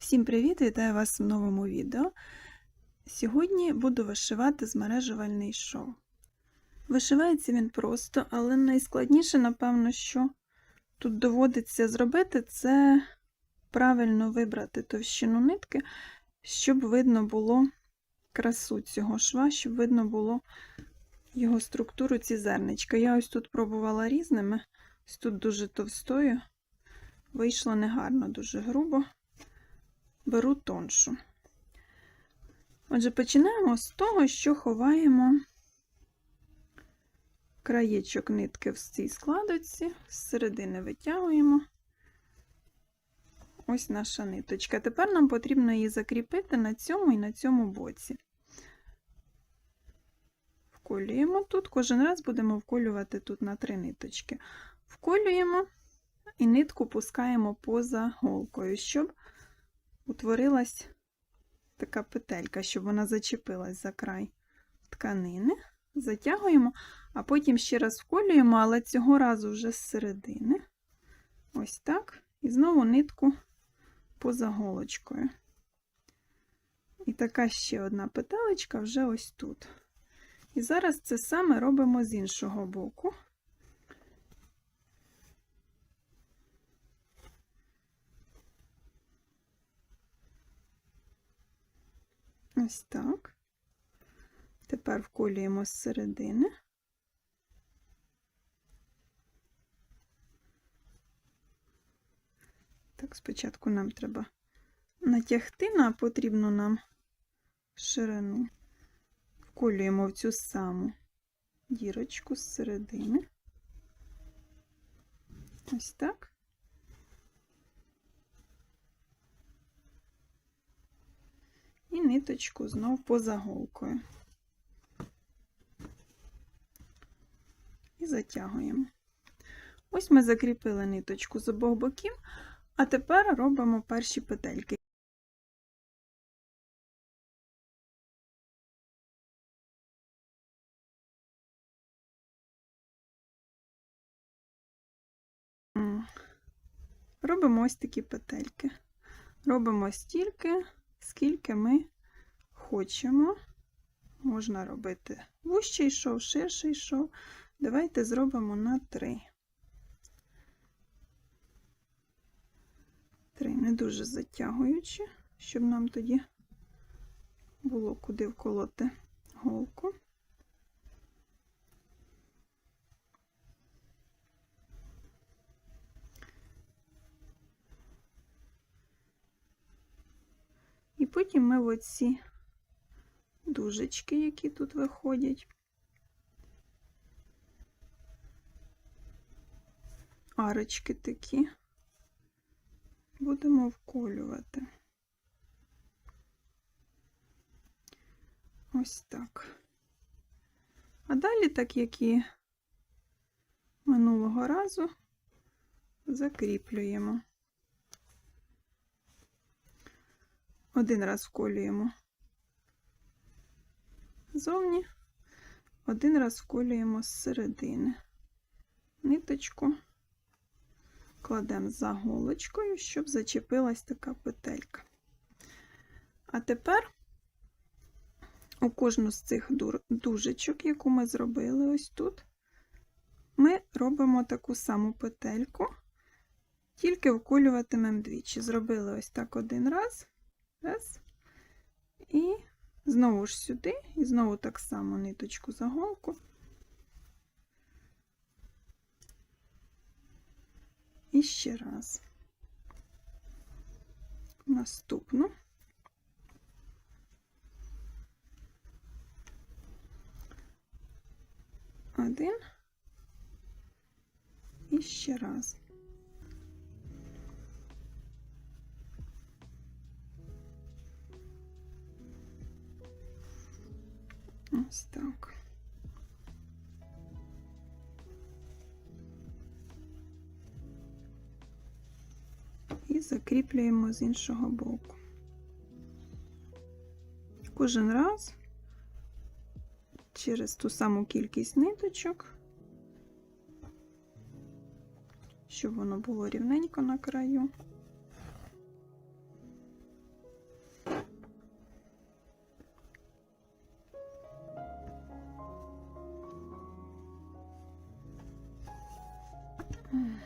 Всім привіт! Вітаю вас в новому відео. Сьогодні буду вишивати змережувальний шов. Вишивається він просто, але найскладніше, напевно, що тут доводиться зробити, це правильно вибрати товщину нитки, щоб видно було красу цього шва, щоб видно було його структуру, ці зерничка. Я ось тут пробувала різними, ось тут дуже товстою. Вийшло негарно, дуже грубо беру тоншу. Отже, починаємо з того, що ховаємо краєчок нитки в цій складочці, з середини витягуємо. Ось наша ниточка. Тепер нам потрібно її закріпити на цьому і на цьому боці. Вколюємо тут, кожен раз будемо вколювати тут на три ниточки. Вколюємо і нитку пускаємо поза голкою, щоб утворилась така петелька, щоб вона зачепилась за край тканини. Затягуємо, а потім ще раз вколюємо, але цього разу вже з середини. Ось так. І знову нитку поза голочкою. І така ще одна петелечка вже ось тут. І зараз це саме робимо з іншого боку. Ось так. Тепер вколюємо з середини. Так, спочатку нам треба натягти на потрібну нам ширину. Вколюємо в цю саму дірочку з середини. Ось так. Ниточку знов поза голкою. І затягуємо. Ось ми закріпили ниточку з обох боків, а тепер робимо перші петельки. Робимо ось такі петельки. Робимо стільки, скільки ми хочемо. Можна робити вущий шов, ширший шов. Давайте зробимо на 3. 3, не дуже затягуючи, щоб нам тоді було куди вколоти голку. І потім ми в оці дужечки, які тут виходять, арочки такі, будемо вколювати. Ось так. А далі, так як і минулого разу, закріплюємо. Один раз вколюємо зовні, один раз вколюємо з середини. Ниточку кладемо за голочкою, щоб зачепилась така петелька. А тепер у кожну з цих дужечок, яку ми зробили ось тут, ми робимо таку саму петельку, тільки вколюватимемо двічі. Зробили ось так один раз. Раз. І знову ж сюди, і знову так само ниточку за голку. І ще раз. Наступну. Один. І ще раз. Ось так. І закріплюємо з іншого боку. Кожен раз через ту саму кількість ниточок, щоб воно було рівненько на краю. 嗯。